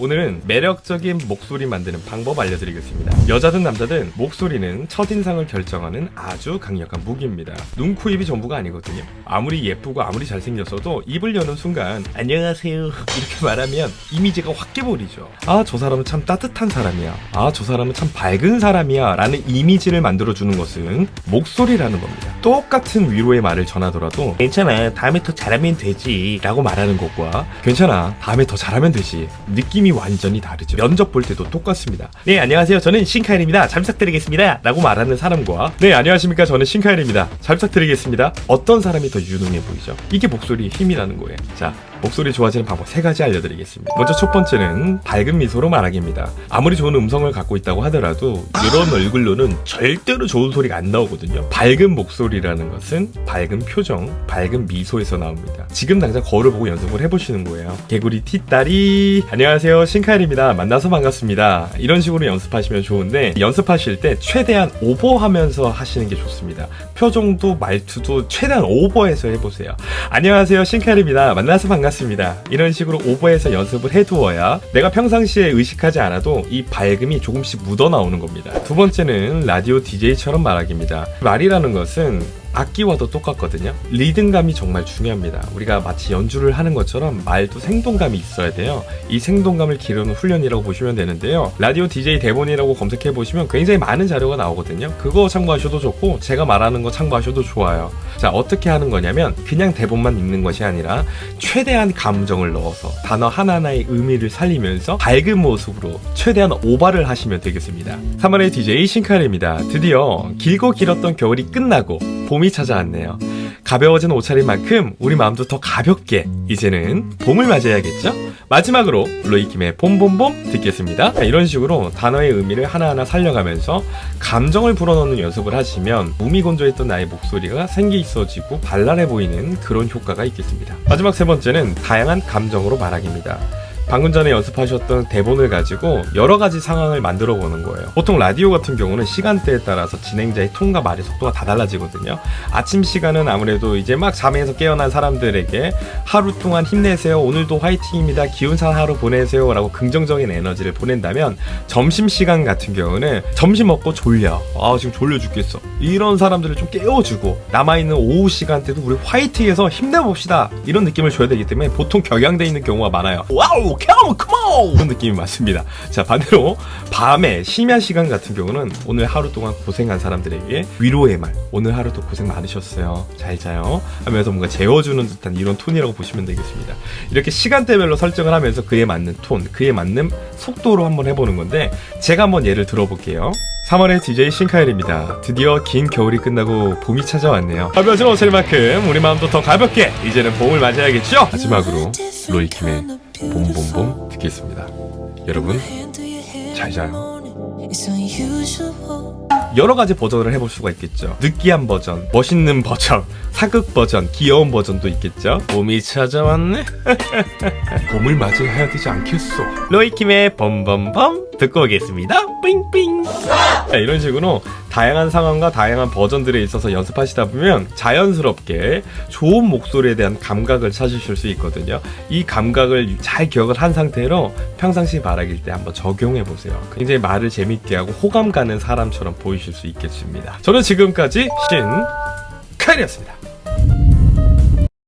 오늘은 매력적인 목소리 만드는 방법 알려드리겠습니다. 여자든 남자든 목소리는 첫인상을 결정하는 아주 강력한 무기입니다. 눈, 코, 입이 전부가 아니거든요. 아무리 예쁘고 아무리 잘생겼어도 입을 여는 순간 안녕하세요 이렇게 말하면 이미지가 확 깨버리죠. 아 저 사람은 참 따뜻한 사람이야. 아 저 사람은 참 밝은 사람이야 라는 이미지를 만들어주는 것은 목소리라는 겁니다. 똑같은 위로의 말을 전하더라도 괜찮아 다음에 더 잘하면 되지 라고 말하는 것과 괜찮아 다음에 더 잘하면 되지 느낌이 완전히 다르죠. 면접 볼 때도 똑같습니다. 네 안녕하세요. 저는 신카일입니다. 잘 부탁드리겠습니다. 라고 말하는 사람과 네 안녕하십니까. 저는 신카일입니다. 잘 부탁드리겠습니다. 어떤 사람이 더 유능해 보이죠? 이게 목소리의 힘이라는 거예요. 자 목소리 좋아지는 방법 세 가지 알려드리겠습니다. 먼저 첫 번째는 밝은 미소로 말하기입니다. 아무리 좋은 음성을 갖고 있다고 하더라도 이런 얼굴로는 절대로 좋은 소리가 안 나오거든요. 밝은 목소리라는 것은 밝은 표정, 밝은 미소에서 나옵니다. 지금 당장 거울을 보고 연습을 해보시는 거예요. 개구리 티딸이 안녕하세요 신카일입니다. 만나서 반갑습니다. 이런 식으로 연습하시면 좋은데 연습하실 때 최대한 오버하면서 하시는 게 좋습니다. 표정도 말투도 최대한 오버해서 해보세요. 안녕하세요 신카일입니다. 만나서 반갑습니다. 이런 식으로 오버해서 연습을 해두어야 내가 평상시에 의식하지 않아도 이 밝음이 조금씩 묻어 나오는 겁니다. 두 번째는 라디오 DJ처럼 말하기입니다. 말이라는 것은 악기와도 똑같거든요. 리듬감이 정말 중요합니다. 우리가 마치 연주를 하는 것처럼 말도 생동감이 있어야 돼요. 이 생동감을 기르는 훈련이라고 보시면 되는데요. 라디오 DJ 대본이라고 검색해 보시면 굉장히 많은 자료가 나오거든요. 그거 참고하셔도 좋고 제가 말하는 거 참고하셔도 좋아요. 자, 어떻게 하는 거냐면 그냥 대본만 읽는 것이 아니라 최대한 감정을 넣어서 단어 하나하나의 의미를 살리면서 밝은 모습으로 최대한 오바를 하시면 되겠습니다. 3월의 DJ 신카일입니다. 드디어 길고 길었던 겨울이 끝나고 봄이 찾아왔네요. 가벼워진 옷차림 만큼 우리 마음도 더 가볍게 이제는 봄을 맞이해야겠죠? 마지막으로 로이킴의 봄봄봄 듣겠습니다. 자, 이런 식으로 단어의 의미를 하나하나 살려가면서 감정을 불어넣는 연습을 하시면 몸이 건조했던 나의 목소리가 생기 있어지고 발랄해 보이는 그런 효과가 있겠습니다. 마지막 세 번째는 다양한 감정으로 말하기입니다. 방금 전에 연습하셨던 대본을 가지고 여러 가지 상황을 만들어 보는 거예요. 보통 라디오 같은 경우는 시간대에 따라서 진행자의 톤과 말의 속도가 다 달라지거든요. 아침 시간은 아무래도 이제 막 잠에서 깨어난 사람들에게 하루 동안 힘내세요. 오늘도 화이팅입니다. 기운찬 하루 보내세요. 라고 긍정적인 에너지를 보낸다면 점심 시간 같은 경우는 점심 먹고 졸려. 아, 지금 졸려 죽겠어. 이런 사람들을 좀 깨워주고 남아있는 오후 시간대도 우리 화이팅해서 힘내봅시다. 이런 느낌을 줘야 되기 때문에 보통 격양돼 있는 경우가 많아요. 와우, 컴온, 컴온! 이런 느낌이 많습니다. 자, 반대로 밤에 심야 시간 같은 경우는 오늘 하루 동안 고생한 사람들에게 위로의 말. 오늘 하루도 고생 많으셨어요. 잘 자요. 하면서 뭔가 재워주는 듯한 이런 톤이라고 보시면 되겠습니다. 이렇게 시간대별로 설정을 하면서 그에 맞는 톤, 그에 맞는 속도로 한번 해보는 건데 제가 한번 예를 들어볼게요. 3월의 DJ 신카일입니다. 드디어 긴 겨울이 끝나고 봄이 찾아왔네요. 가벼워진 옷을 만큼 우리 마음도 더 가볍게 이제는 봄을 맞이해야겠죠? 마지막으로 로이킴의 봄봄봄 듣겠습니다. 여러분 잘 자요. 여러 가지 버전을 해볼 수가 있겠죠. 느끼한 버전, 멋있는 버전, 사극 버전, 귀여운 버전도 있겠죠. 봄이 찾아왔네. 봄을 맞이해야 되지 않겠소. 로이킴의 범범범 듣고 오겠습니다. 삥삥. 자, 이런 식으로 다양한 상황과 다양한 버전들에 있어서 연습하시다 보면 자연스럽게 좋은 목소리에 대한 감각을 찾으실 수 있거든요. 이 감각을 잘 기억을 한 상태로 평상시 말하길 때 한번 적용해 보세요. 굉장히 말을 재밌게 하고 호감 가는 사람처럼 보이실 수 있겠습니다. 저는 지금까지 신 카일이었습니다.